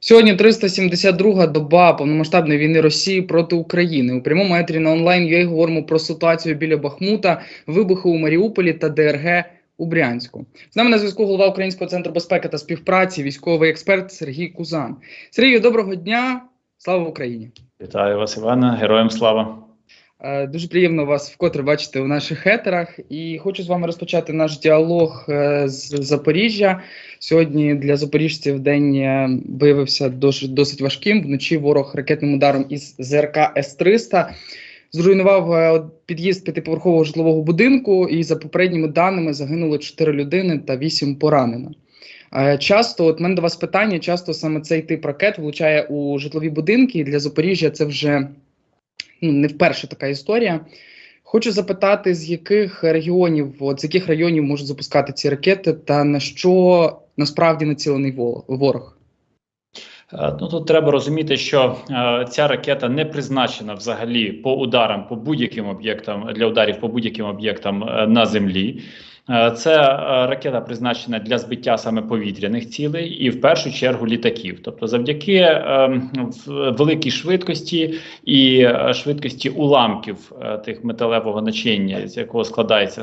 Сьогодні 372 доба повномасштабної війни Росії проти України. У прямому етрі на онлайн UA говоримо про ситуацію біля Бахмута, вибухи у Маріуполі та ДРГ у Брянську. З нами на зв'язку голова Українського центру безпеки та співпраці, військовий експерт Сергій Кузан. Сергію, доброго дня! Слава Україні! Вітаю вас, Івана, героям слава. Е, Дуже приємно вас вкотре бачити у наших етерах, і хочу з вами розпочати наш діалог е, з Запоріжжя. Сьогодні для запоріжців день е, виявився досить, важким. Вночі ворог ракетним ударом із ЗРК С-300 зруйнував під'їзд п'ятиповерхового житлового будинку, і за попередніми даними загинуло 4 людини та 8 поранено. Часто, от мене до вас питання, часто саме цей тип ракет влучає у житлові будинки, і для Запоріжжя це вже ну, не вперше така історія. Хочу запитати, з яких регіонів, от з яких районів можуть запускати ці ракети, та на що насправді націлений во- ворог? Е, Ну тут треба розуміти, що е, ця ракета не призначена взагалі по ударам по будь-яким об'єктам для ударів по будь-яким об'єктам е, на землі. Е, Це е, ракета призначена для збиття саме повітряних цілей і в першу чергу літаків. Тобто, завдяки е, великій швидкості і швидкості уламків тих металевого начиння, з якого складається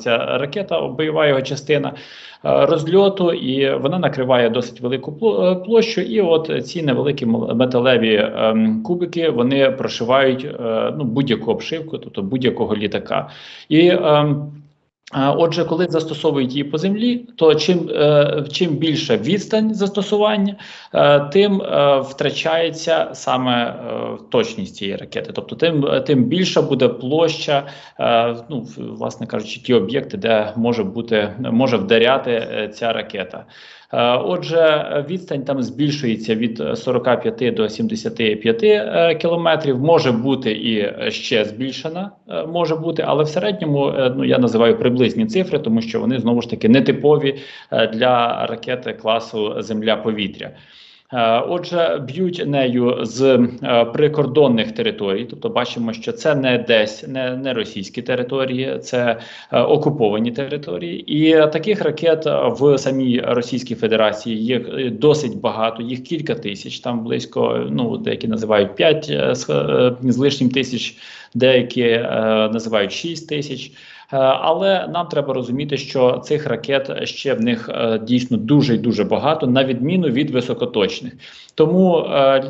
ця ракета, бойова його частина. Розльоту, і вона накриває досить велику пло- площу. І от ці невеликі металеві кубики вони прошивають ну, будь-яку обшивку, тобто будь-якого літака. І ем, Отже, коли застосовують її по землі, то чим, е, чим більша відстань застосування, е, тим е, втрачається саме точність цієї ракети. Тобто, тим, тим більша буде площа, ну, власне кажучи, ті об'єкти, де може бути може вдаряти ця ракета. Е, Отже, відстань там збільшується від е, 45 до 75 е, кілометрів. Може бути і ще збільшена, е, може бути, але в середньому ну я називаю приблизні цифри, тому що вони знову ж таки нетипові типові для ракети класу Земля-повітря. Е, Отже, б'ють нею з е, прикордонних територій, тобто бачимо, що це не десь не, не російські території, це е, окуповані території, і е, таких ракет е, в самій Російській Федерації е, досить багато, їх кілька тисяч, там близько, ну деякі називають 5 е, з, е, лишнім тисяч, деякі е, називають 6 тисяч. Е, Але нам треба розуміти, що цих ракет ще в них е, дійсно дуже і дуже багато, на відміну від високоточних. Тому е,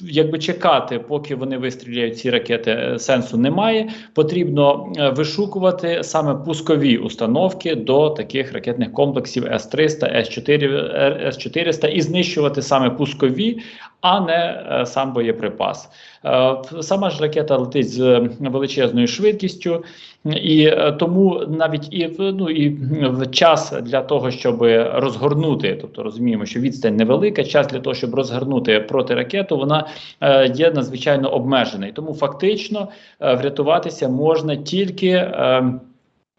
якби чекати, поки вони вистріляють ці ракети, сенсу немає. Потрібно вишукувати саме пускові установки до таких ракетних комплексів С-300, С-4, е, С-400 і знищувати саме пускові, а не сам боєприпас. Е, Сама ж ракета летить з величезною швидкістю, і е, тому навіть і в ну і в час для того, щоб розгорнути, тобто розуміємо, що відстань невелика, час для того, щоб розгорнути протиракету, вона е, є надзвичайно обмежений. Тому фактично е, врятуватися можна тільки.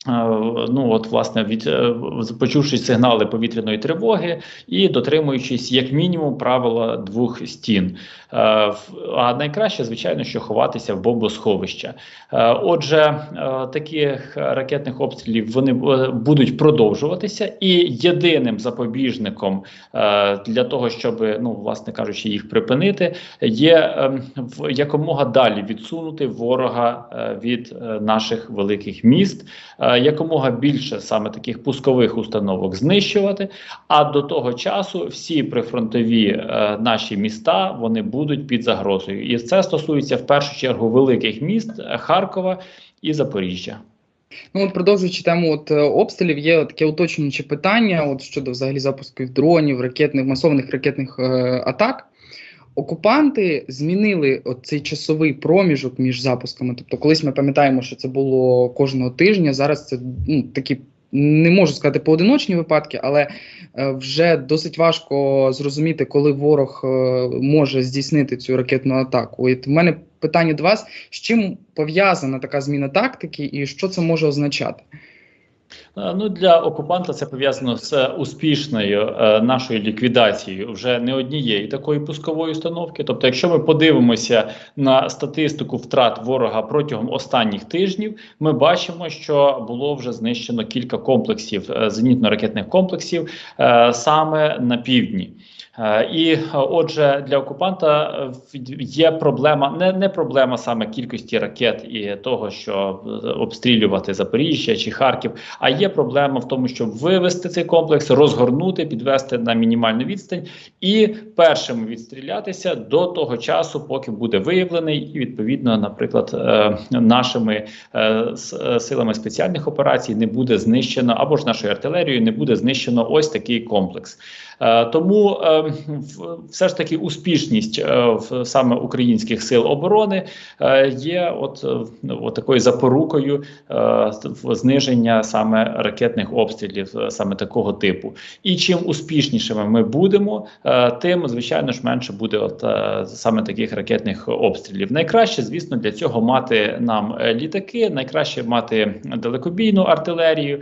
Е, Ну, от, власне, від е, почувши сигнали повітряної тривоги і дотримуючись як мінімум правила двох стін. Е, А найкраще, звичайно, що ховатися в бомбосховища. Отже, таких ракетних обстрілів вони будуть продовжуватися, і єдиним запобіжником для того, щоб, ну, власне кажучи, їх припинити, є якомога далі відсунути ворога від наших великих міст якомога більше саме таких пускових установок знищувати. А до того часу всі прифронтові е, наші міста вони будуть під загрозою, і це стосується в першу чергу великих міст е, Харкова і Запоріжжя. Ну от продовжуючи тему от е, обстрілів, є таке уточнююче питання: от щодо взагалі запусків дронів, ракетних масованих ракетних е, атак. Окупанти змінили цей часовий проміжок між запусками. Тобто, колись ми пам'ятаємо, що це було кожного тижня. Зараз це ну такі не можу сказати поодиночні випадки, але е, вже досить важко зрозуміти, коли ворог е, може здійснити цю ракетну атаку. І в мене питання до вас: з чим пов'язана така зміна тактики, і що це може означати? Е, Ну для окупанта це пов'язано з успішною е, нашою ліквідацією вже не однієї такої пускової установки. Тобто, якщо ми подивимося на статистику втрат ворога протягом останніх тижнів, ми бачимо, що було вже знищено кілька комплексів е, зенітно-ракетних комплексів е, саме на півдні. Е, І е, отже, для окупанта е, є проблема, не, не проблема саме кількості ракет і того, що обстрілювати Запоріжжя чи Харків, а є проблема в тому, щоб вивести цей комплекс, розгорнути, підвести на мінімальну відстань і першим відстрілятися до того часу, поки буде виявлений, і відповідно, наприклад, нашими силами спеціальних операцій не буде знищено або ж нашою артилерією не буде знищено ось такий комплекс. Е, Тому е, все ж таки успішність е, саме українських сил оборони є от, от такою запорукою зниження саме ракетних обстрілів саме такого типу. І чим успішнішими ми будемо, тим звичайно ж менше буде от саме таких ракетних обстрілів. Найкраще, звісно, для цього мати нам літаки, найкраще мати далекобійну артилерію,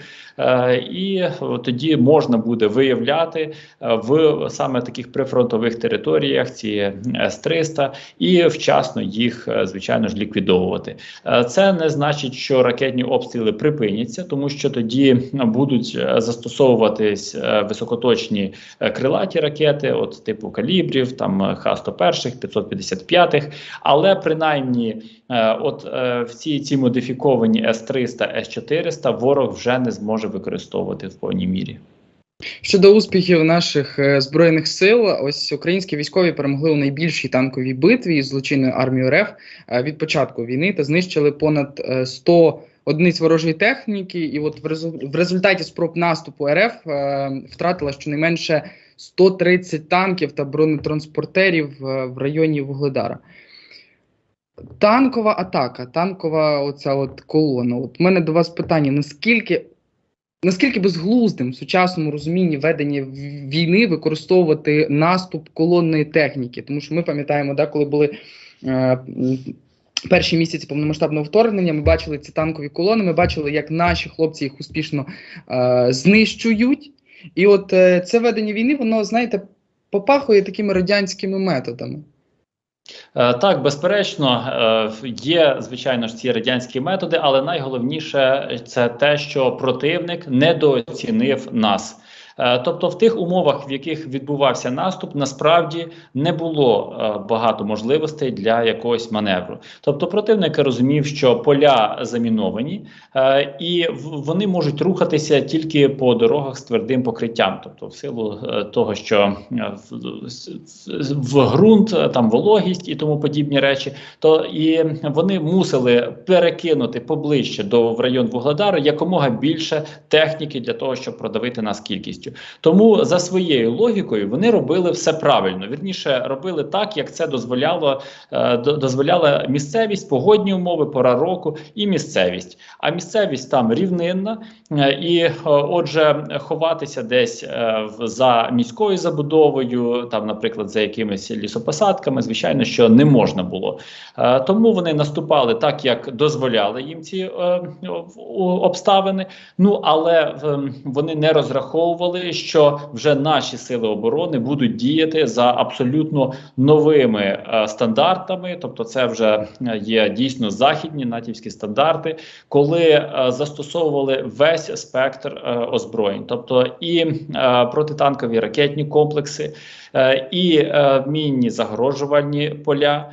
і тоді можна буде виявляти в саме таких прифронтових територіях ці С-300 і вчасно їх, е, звичайно ж, ліквідовувати. Е, Це не значить, що ракетні обстріли припиняться, тому що тоді будуть е, застосовуватись е, високоточні е, крилаті ракети, от типу калібрів, там е, Х-101, 555, але принаймні, е, от е, всі ці модифіковані С-300, С-400 ворог вже не зможе використовувати в повній мірі. Щодо успіхів наших е, збройних сил, ось українські військові перемогли у найбільшій танковій битві із злочинною армією РФ е, від початку війни та знищили понад е, 100 одиниць ворожої техніки. І от в, резу- в результаті спроб наступу РФ е, втратила щонайменше 130 танків та бронетранспортерів е, в районі Вугледара. Танкова атака, танкова оця от колона. От у мене до вас питання: наскільки Наскільки безглуздим в сучасному розумінні ведення війни використовувати наступ колонної техніки? Тому що ми пам'ятаємо, да, коли були е, перші місяці повномасштабного вторгнення, ми бачили ці танкові колони, ми бачили, як наші хлопці їх успішно е, знищують. І от е, це ведення війни, воно, знаєте, попахує такими радянськими методами. Е, Так, безперечно, е, є звичайно ж ці радянські методи, але найголовніше це те, що противник недооцінив нас. Е, Тобто, в тих умовах, в яких відбувався наступ, насправді не було е, багато можливостей для якогось маневру. Тобто, противник розумів, що поля заміновані, е, і вони можуть рухатися тільки по дорогах з твердим покриттям, тобто, в силу того, що в, ґрунт там вологість і тому подібні речі, то і вони мусили перекинути поближче до в район Вугледару якомога більше техніки для того, щоб продавити нас кількістю. Тому за своєю логікою вони робили все правильно. Вірніше робили так, як це дозволяло е, дозволяла місцевість, погодні умови, пора року і місцевість. А місцевість там рівнинна, е, і е, отже, ховатися десь за міською забудовою, там, наприклад, за якимись лісопосадками, звичайно, що не можна було. Тому вони наступали так, як дозволяли їм ці обставини. Ну але вони не розраховували, що вже наші сили оборони будуть діяти за абсолютно новими е, стандартами. Тобто, це вже е, є дійсно західні натівські стандарти, коли е, застосовували весь спектр озброєнь, тобто і протитанкові ракетні комплекси, і мінні загрожувальні поля,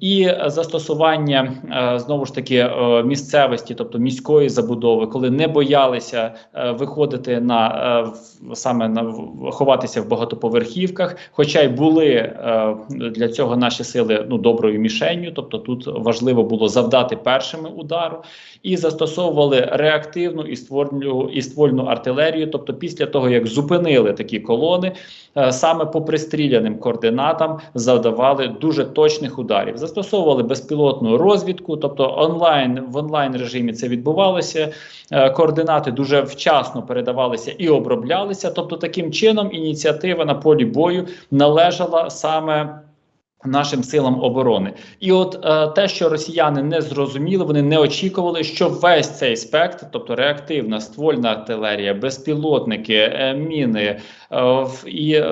і застосування знову ж таки місцевості, тобто міської забудови, коли не боялися виходити на саме на ховатися в багатоповерхівках, хоча й були е, для цього наші сили ну доброю мішенню, тобто тут важливо було завдати першими удару, і застосовували реактивну і ствольну і ствольну артилерію. Тобто, після того як зупинили такі колони, е, саме по пристріляним координатам завдавали дуже точних ударів. Застосовували безпілотну розвідку, тобто онлайн в онлайн режимі це відбувалося. Е, Координати дуже вчасно передавалися і оброблялися. Тобто, таким чином ініціатива на полі бою належала саме. Нашим силам оборони, і от е, те, що росіяни не зрозуміли, вони не очікували, що весь цей спектр, тобто реактивна ствольна артилерія, безпілотники, е, міни е, і е,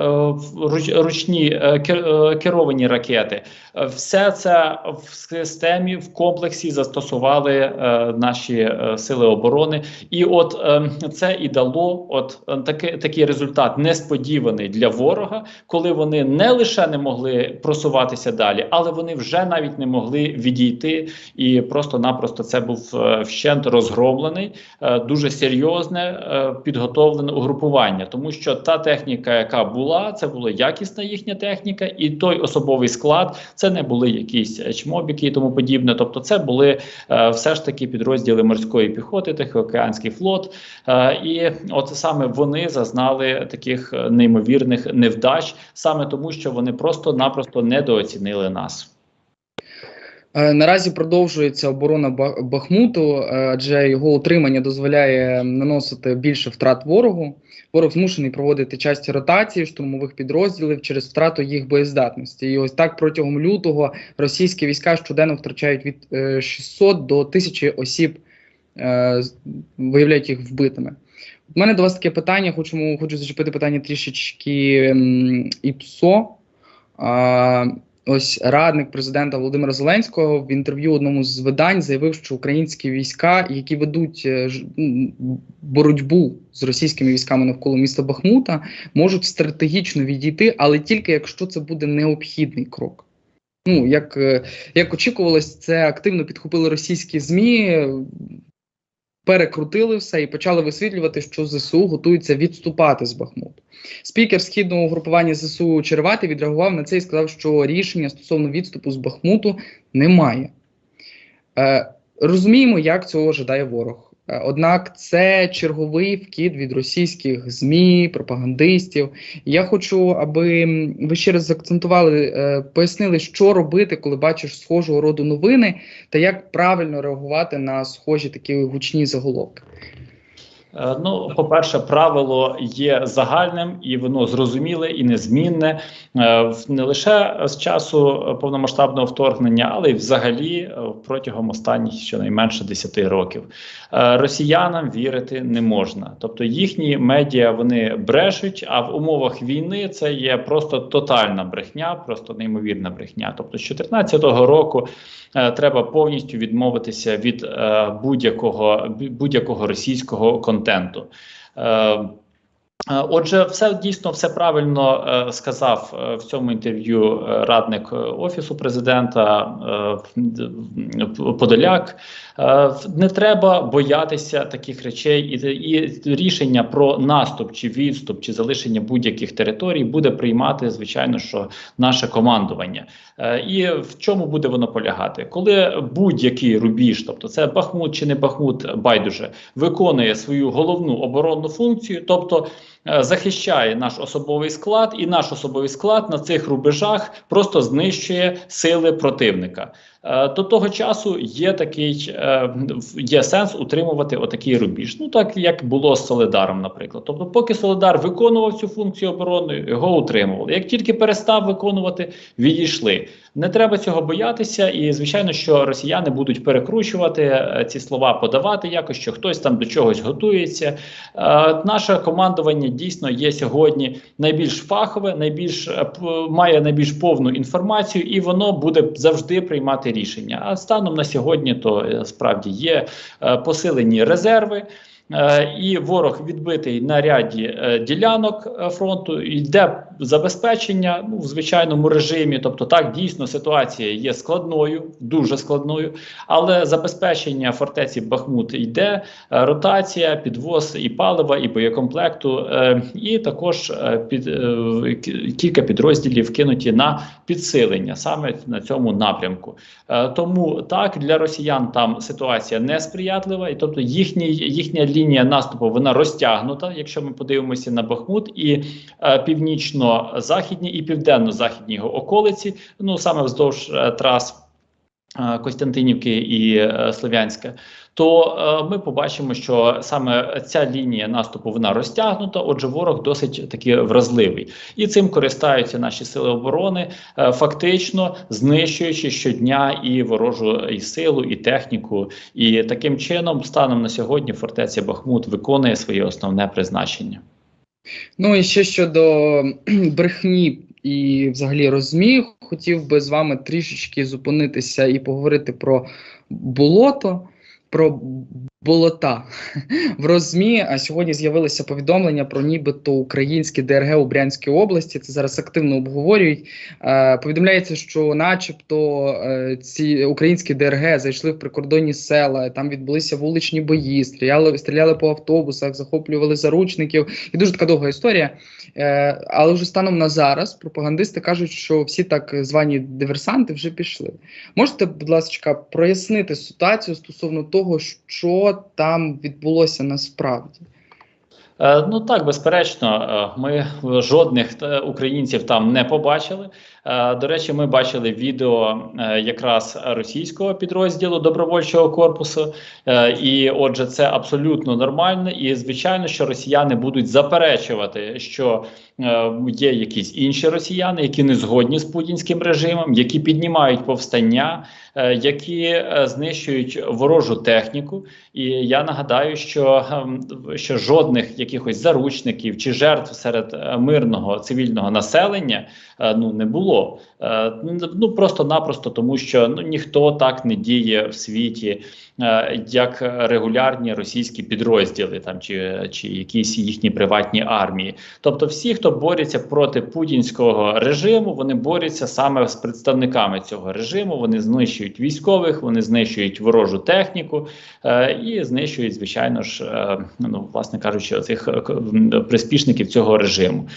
руч- ручні е, е, керовані ракети, е, все це в системі в комплексі застосували е, наші е, сили оборони, і от е, це і дало от е, такий, такий результат несподіваний для ворога, коли вони не лише не могли просуватися далі, але вони вже навіть не могли відійти, і просто-напросто це був е, вщент розгромлений, е, дуже серйозне е, підготовлене угрупування, тому що та техніка, яка була, це була якісна їхня техніка, і той особовий склад це не були якісь чмобіки і тому подібне. Тобто, це були все ж таки підрозділи морської піхоти, Тихоокеанський флот. І от саме вони зазнали таких неймовірних невдач, саме тому, що вони просто-напросто недооцінили нас. Е, Наразі продовжується оборона Бахмуту, е, адже його утримання дозволяє наносити більше втрат ворогу. Ворог змушений проводити часті ротації штурмових підрозділів через втрату їх боєздатності. І ось так протягом лютого російські війська щоденно втрачають від е, 600 до 1000 осіб, е, виявляють їх вбитими. У мене до вас таке питання. Хочу, хочу зачепити питання трішечки ІПСО. Ось радник президента Володимира Зеленського в інтерв'ю одному з видань заявив, що українські війська, які ведуть е, боротьбу з російськими військами навколо міста Бахмута, можуть стратегічно відійти, але тільки якщо це буде необхідний крок. Ну, як, е, як очікувалось, це активно підхопили російські ЗМІ, перекрутили все і почали висвітлювати, що ЗСУ готується відступати з Бахмуту. Спікер східного угрупування ЗСУ Червати відреагував на це і сказав, що рішення стосовно відступу з Бахмуту немає. Е, розуміємо, як цього жадає ворог. Е, Однак це черговий вкид від російських ЗМІ, пропагандистів. Я хочу, аби ви ще раз заакцентували, е, пояснили, що робити, коли бачиш схожого роду новини, та як правильно реагувати на схожі такі гучні заголовки. Е, Ну, по-перше, правило є загальним і воно зрозуміле і незмінне е, не лише з часу повномасштабного вторгнення, але й взагалі е, протягом останніх щонайменше 10 років. Росіянам вірити не можна. Тобто їхні медіа вони брешуть, а в умовах війни це є просто тотальна брехня, просто неймовірна брехня. Тобто, з 2014 року треба повністю відмовитися від будь-якого будь-якого російського контенту. Е, е, Отже, все дійсно все правильно е, сказав е, в цьому інтерв'ю е, радник е, офісу президента е, Подоляк. Е, не треба боятися таких речей, і, і рішення про наступ чи відступ чи залишення будь-яких територій буде приймати, звичайно, що наше командування. Е, І в чому буде воно полягати? Коли будь-який рубіж, тобто це Бахмут чи не Бахмут, байдуже, виконує свою головну оборонну функцію, тобто е, захищає наш особовий склад, і наш особовий склад на цих рубежах просто знищує сили противника. Е, До того часу є такий е, є сенс утримувати отакий рубіж. Ну так як було з Солидаром, наприклад. Тобто, поки Солидар виконував цю функцію оборони, його утримували. Як тільки перестав виконувати, відійшли. Не треба цього боятися, і звичайно, що росіяни будуть перекручувати е, ці слова, подавати якось, що хтось там до чогось готується. Е, Наше командування дійсно є сьогодні найбільш фахове, найбільш е, має найбільш повну інформацію, і воно буде завжди приймати рішення. А станом на сьогодні то е, справді є е, посилені резерви. Е, І ворог відбитий на ряді е, ділянок е, фронту, йде забезпечення ну, в звичайному режимі. Тобто, так дійсно ситуація є складною, дуже складною, але забезпечення фортеці Бахмут йде, ротація, підвоз і палива, і боєкомплекту, і також під кілька підрозділів кинуті на підсилення саме на цьому напрямку. Тому так для росіян там ситуація несприятлива, і тобто їхній їхня лінія наступу вона розтягнута. Якщо ми подивимося на Бахмут і е, північно-західні і південно-західні його околиці, ну саме вздовж е, трас. Е, Костянтинівки і е, Слов'янська, то е, ми побачимо, що саме ця лінія наступу вона розтягнута. Отже, ворог досить таки вразливий, і цим користаються наші сили оборони, фактично знищуючи щодня і ворожу і силу, і техніку. І таким чином, станом на сьогодні, фортеця Бахмут виконує своє основне призначення. Ну і ще щодо брехні і взагалі розмі, хотів би з вами трішечки зупинитися і поговорити про болото, про болота в розмі. А сьогодні з'явилися повідомлення про нібито українські ДРГ у Брянській області. Це зараз активно обговорюють. Е, повідомляється, що, начебто, е, ці українські ДРГ зайшли в прикордонні села, там відбулися вуличні бої, стріляли, стріляли по автобусах, захоплювали заручників. І дуже така довга історія. Е, але вже станом на зараз пропагандисти кажуть, що всі так звані диверсанти вже пішли. Можете, будь ласка, прояснити ситуацію стосовно того, що там відбулося насправді? Е, Ну так, безперечно, е, ми жодних е, українців там не побачили. Е, До речі, ми бачили відео е, якраз російського підрозділу добровольчого корпусу, Е, і отже, це абсолютно нормально. І звичайно, що росіяни будуть заперечувати, що є якісь інші росіяни, які не згодні з путінським режимом, які піднімають повстання, які знищують ворожу техніку. І я нагадаю, що, ем, що жодних якихось заручників чи жертв серед мирного цивільного населення ну не було. Е, Ну просто-напросто тому, що ну ніхто так не діє в світі, е, як регулярні російські підрозділи, там чи, чи якісь їхні приватні армії. Тобто, всі, хто борються проти путінського режиму, вони борються саме з представниками цього режиму. Вони знищують військових, вони знищують ворожу техніку е, і знищують, звичайно ж, ну власне кажучи, оцих к- приспішників цього режиму.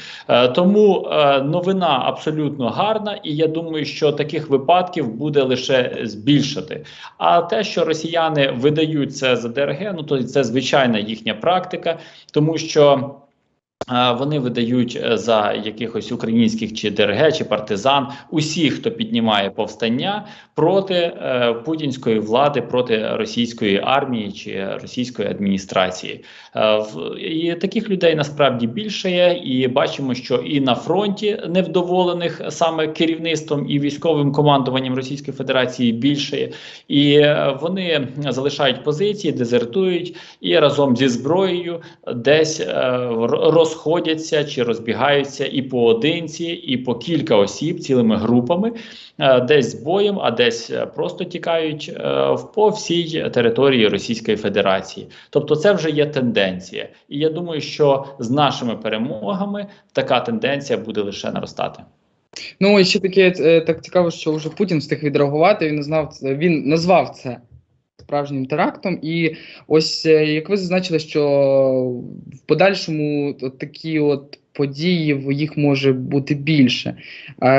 Тому новина абсолютно гарна, і я думаю, що таких випадків буде лише збільшити. А те, що росіяни видають це за ДРГ, ну то це звичайна їхня практика, тому що. Вони видають е, за якихось українських чи ДРГ, чи партизан усіх, хто піднімає повстання проти е, путінської влади, проти російської армії чи російської адміністрації. Е, в- і таких людей насправді більше є, і бачимо, що і на фронті невдоволених саме керівництвом і військовим командуванням Російської Федерації більше є. І вони залишають позиції, дезертують і разом зі зброєю десь е, розходяться чи розбігаються і поодинці, і по кілька осіб цілими групами, е, десь з боєм, а десь е, просто тікають е, по всій території Російської Федерації. Тобто, це вже є тенденція. І я думаю, що з нашими перемогами така тенденція буде лише наростати. Ну і ще таке так цікаво, що вже Путін встиг відреагувати. Він це, він назвав це справжнім терактом. І ось е, як ви зазначили, що в подальшому такі от події в- їх може бути більше.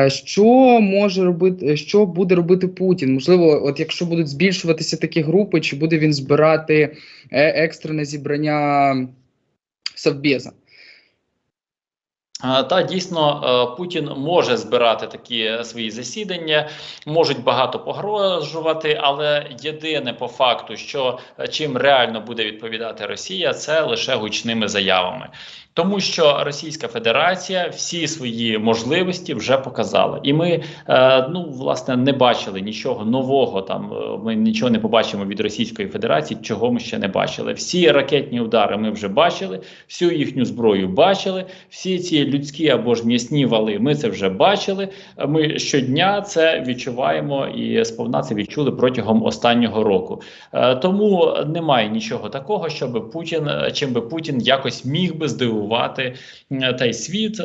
Що може робити, що буде робити Путін? Можливо, от якщо будуть збільшуватися такі групи, чи буде він збирати е, екстрене зібрання Совбеза? Та дійсно е, Путін може збирати такі свої засідання, можуть багато погрожувати, але єдине по факту, що е, чим реально буде відповідати Росія, це лише гучними заявами. Тому що Російська Федерація всі свої можливості вже показала, і ми е, ну власне не бачили нічого нового. Там е, ми нічого не побачимо від Російської Федерації, чого ми ще не бачили. Всі ракетні удари ми вже бачили, всю їхню зброю бачили. Всі ці людські або ж м'ясні вали, ми це вже бачили. Ми щодня це відчуваємо і сповна це відчули протягом останнього року. Е, тому немає нічого такого, щоб Путін, е, чим би Путін якось міг би здивувати е, та й світ, е,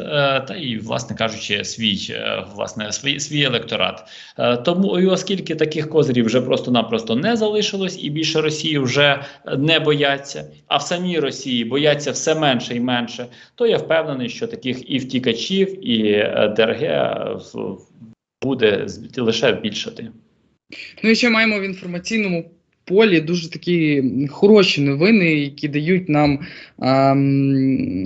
та й, власне кажучи, свій е, власне свій, свій електорат. Е, Тому і оскільки таких козирів вже просто-напросто не залишилось, і більше Росії вже не бояться, а в самій Росії бояться все менше і менше, то я впевнений, що таких і втікачів, і ДРГ буде лише більшати. Ну і ще маємо в інформаційному полі дуже такі хороші новини, які дають нам ем,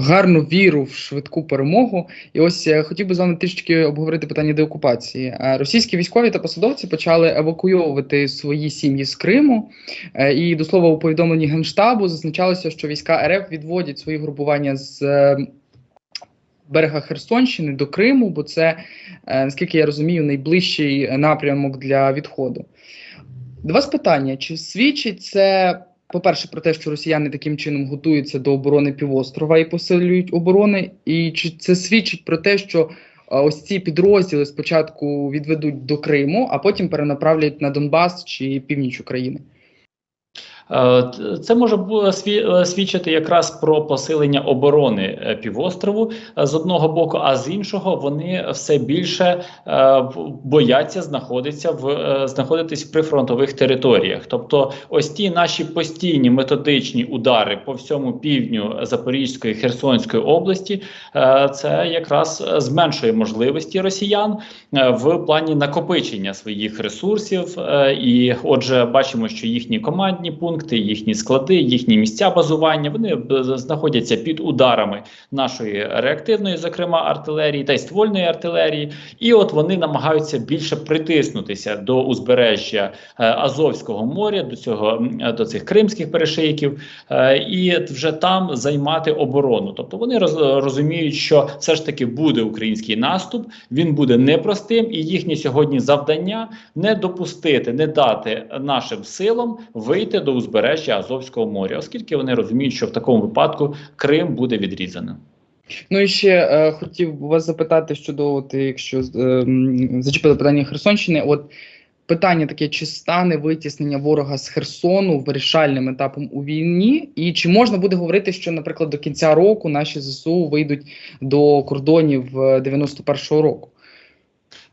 гарну віру в швидку перемогу. І ось хотів би з вами трішки обговорити питання деокупації. Російські військові та посадовці почали евакуйовувати свої сім'ї з Криму. Е, І до слова, у повідомленні Генштабу зазначалося, що війська РФ відводять свої групування з е, берега Херсонщини до Криму, бо це, наскільки я розумію, найближчий напрямок для відходу. До вас питання: чи свідчить це, по-перше, про те, що росіяни таким чином готуються до оборони півострова і посилюють оборони? І чи це свідчить про те, що ось ці підрозділи спочатку відведуть до Криму, а потім перенаправлять на Донбас чи північ України? Е, Це може е, свідчити якраз про посилення оборони е, півострову з одного боку, а з іншого вони все більше бояться знаходитися в знаходитись в прифронтових територіях. Тобто, ось ті наші постійні методичні удари по всьому півдню Запорізької Херсонської області, це якраз зменшує можливості росіян в плані накопичення своїх ресурсів. І, отже, бачимо, що їхні командні пункти, їхні склади, їхні місця базування вони знаходяться під ударами нашої реактивної, зокрема артилерії та й ствольної артилерії. І от вони намагаються більше притиснутися до узбережжя е, Азовського моря, до цього е, до цих кримських перешийків, е, і вже там займати оборону. Тобто вони роз- розуміють, що все ж таки буде український наступ, він буде непростим, і їхнє сьогодні завдання не допустити, не дати нашим силам вийти до узбережжя Азовського моря, оскільки вони розуміють, що в такому випадку Крим буде відрізаним. Ну і ще е, хотів вас запитати щодо, от, якщо е, зачепили питання Херсонщини, от питання таке: чи стане витіснення ворога з Херсону вирішальним етапом у війні? І чи можна буде говорити, що, наприклад, до кінця року наші ЗСУ вийдуть до кордонів е, 91-го року?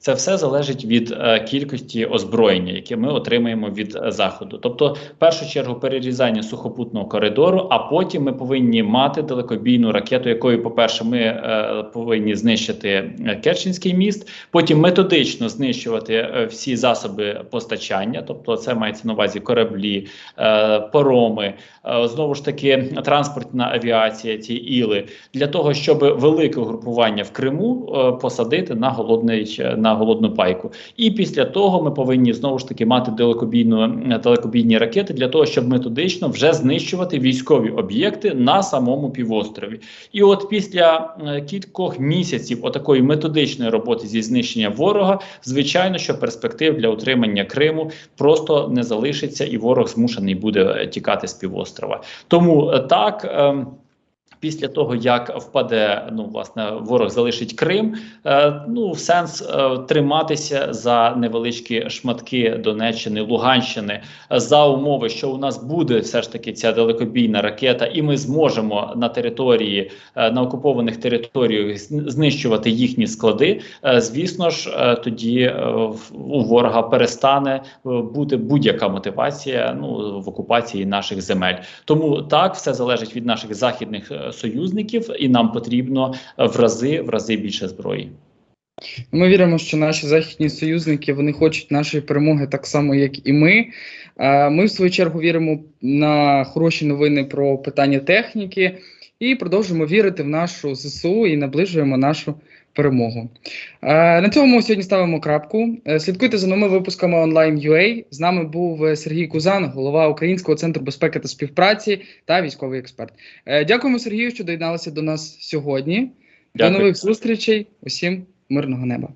Це все залежить від е, кількості озброєння, яке ми отримаємо від е, заходу. Тобто, в першу чергу, перерізання сухопутного коридору, а потім ми повинні мати далекобійну ракету, якою, по-перше, ми е, повинні знищити Керченський міст, потім методично знищувати всі засоби постачання, тобто це мається на увазі кораблі, пороми, знову ж таки, транспортна авіація, ці іли, для того, щоб велике угрупування в Криму посадити на голодний на голодну пайку. І після того ми повинні знову ж таки мати далекобійну е, далекобійні ракети для того, щоб методично вже знищувати військові об'єкти на самому півострові. І от після е, кількох місяців отакої методичної роботи зі знищення ворога, звичайно, що перспектив для утримання Криму просто не залишиться, і ворог змушений буде е, тікати з півострова. Тому так. Після того, як впаде, ну власне, ворог залишить Крим, е, ну сенс е, триматися за невеличкі шматки Донеччини, Луганщини за умови, що у нас буде все ж таки ця далекобійна ракета, і ми зможемо на території е, на окупованих територіях знищувати їхні склади. Звісно ж, тоді у ворога перестане бути будь-яка мотивація ну в окупації наших земель. Тому так все залежить від наших західних союзників, і нам потрібно е, в рази в рази більше зброї. Ми віримо, що наші західні союзники вони хочуть нашої перемоги так само, як і ми. Е, Ми, в свою чергу, віримо на хороші новини про питання техніки і продовжуємо вірити в нашу ЗСУ і наближуємо нашу перемогу. Е, На цьому сьогодні ставимо крапку. Е, Слідкуйте за новими випусками онлайн UA. З нами був е, Сергій Кузан, голова Українського центру безпеки та співпраці та військовий експерт. Дякуємо, Сергію, що доєдналися до нас сьогодні. Дякую. До нових зустрічей. Усім мирного неба.